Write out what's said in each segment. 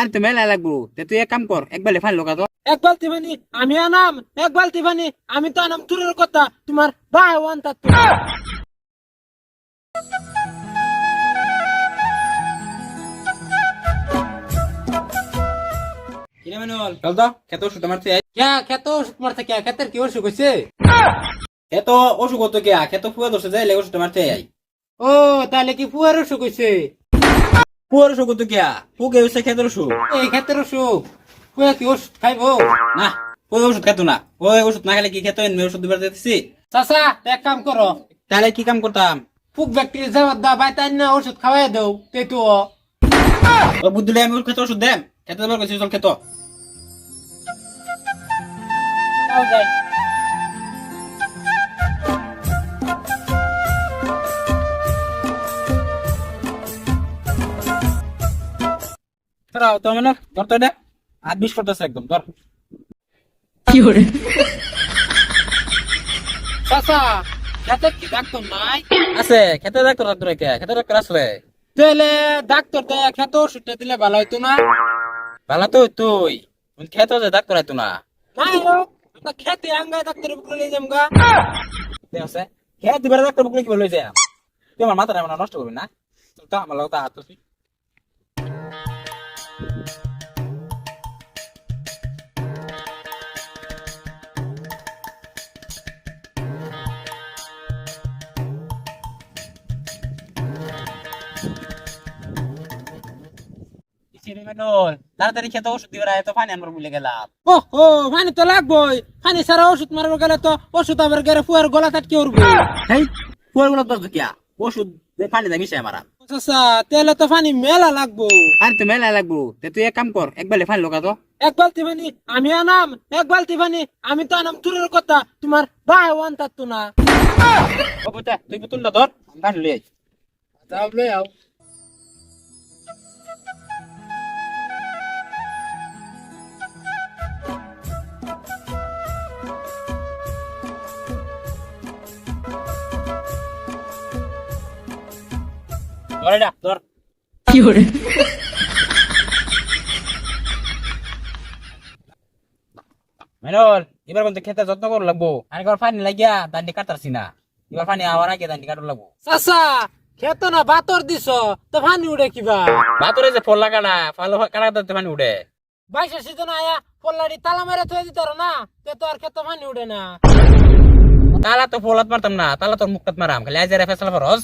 পানি তো মেলা লাগবো। তে তুই এক কাম কর এক বেলে ফাইন লোকা তো এক বালতি পানি আমি আনাম। এক বালতি পানি আমি তো আনাম তুরের কথা তোমার ভাই ওয়ান তা ও তাহলে কি ফুয়ার অসুখ হয়েছে ফুয়ার অসুখ হতো কে ফুকে হচ্ছে খেতের অসুখ এই খেতের অসুখ ফুয়া কি ওষুধ খাইবো? না ওই ওষুধ খেতো না। ওই ওষুধ না খেলে কি খেতো এমনি ওষুধ দিবার দিতেছি চাচা এক কাম করো। তাহলে কি কাম করতাম? ফুক ব্যাকটেরিয়া যাওয়ার দা বাই তাই না ওষুধ খাওয়াই দেও। তেতু ও। বুদ্ধি আমি ওর খেতে ওষুধ দেম। খেতে দেবার কইছি চল খেত যাই। তোরা তো মানে ধর তো এটা। হাত বিষ করতেছে একদম ধর। চাচা খেতে কি ডাক্তার নাই? আছে খেতে ডাক্তার ডাক্তার কে? খেতে ডাক্তার আসলে তাহলে ডাক্তার খেতে ওষুধটা দিলে ভালো হইতো না? ভালো তো তুই খেতে যে ডাক্তার আইতো না। আমরা খেতে ডাক্তার বুকলে নিয়ে ঠিক আছে। খেতে ডাক্তার বলে কি বলে যায় তুই আমার মাথাটা নষ্ট করবি না? তো আমার তাড়াতাড়ি খেতে ওষুধ দিবার এত পানি আনবার বলে গেলাম ও ও পানি তো লাগবই পানি সারা ওষুধ মারবে গেলে তো ওষুধ আবার গেলে ফুয়ার গলা তাটকে উঠবে হেই পুয়ারগুলো তো কিয়া ওষুধ দে পানি দে মিশাই মারা চাচা তেলে তো পানি মেলা লাগবো। তো মেলা লাগবো। তে তুই এক কাম কর এক বেলে ফাইন লগা তো এক বালতি পানি আমি আনাম এক বালতি পানি আমি তো আনাম তুরের কথা। তোমার ভাই ওয়ান তা তো না। ও বুঝা তুই বুতুলটা ধর আমি লই আই। তাহলে আও। ধর এটা ধর। মেনল এবার কিন্তু খেতে যত্ন কর লাগবো। আর এবার পানি লাগিয়া দান্ডি কাটারছি না। এবার পানি আওয়ার আগে দান্ডি কাটার লাগবো। চাচা খেতো না বাতর দিছ তো পানি উড়ে কিবা? বাতরে যে ফল লাগা না ফল কাটা পানি উঠে বাইশে সিজন আয়া পল্লাড়ি তালা মেরে থয়ে দিত না তে তো আর খেতো পানি উড়ে না। তালা তো ফলাত মারতাম না তালা তোর মুখত মারাম খালি আজ ফেসলা ফরস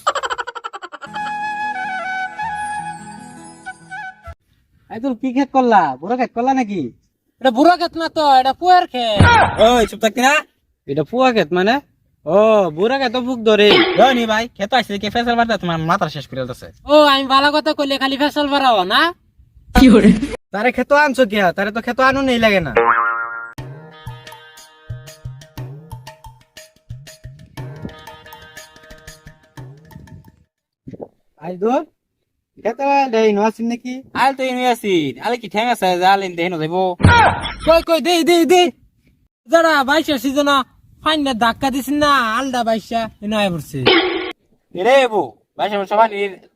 এই কি খেত করলা? বুড়ো খেত করলা নাকি? এটা বুড়ো খেত না তো এটা পুয়ার খেত। ওই চুপ থাকতি না এটা পুয়া খেত মানে? ও বুড়া খেত বুক ধরে। নি ভাই খেতে আসছে কি ফেসল মারতে তোমার মাথার শেষ করে দিতেছে ও আমি ভালো কথা কইলে খালি ফেসল বাড়াও না? তারে খেতো আনছো কিয়া? তারে তো খেতো আনো নেই লাগে না। আই দোর খেতো দেই নসিন নাকি? আল তো ইনু আলে কি ঠ্যাং আছে যে আলিন দেহিন যাইব। কই কই দেই দেই দেই। যারা বাইশা সিজন ফাইন ধাক্কা দিছ না আলদা বাইশা এনে আয় পড়ছে। রে বু ভাই সবাই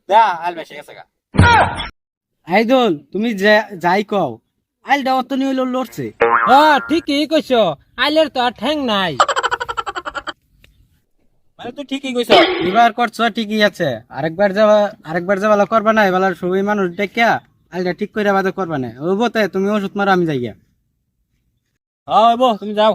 দা আল বেশে গেছে গা। আইদল তুমি যাই কও। আইল দাওয়াত তো নিয়ে লড়ছে। হ্যাঁ ঠিকই কইছ। আইলের তো আর ঠ্যাং নাই। মানে তুই ঠিকই কইছ এবার করছ ঠিকই আছে। আরেকবার যাওয়া আরেকবার যাওয়া করবা না এবার সবাই মানুষ দেখিয়া ঠিক করে বাদে করবা না। ও বতে তুমি ওষুধ মারো আমি যাই হ্যাঁ তুমি যাও।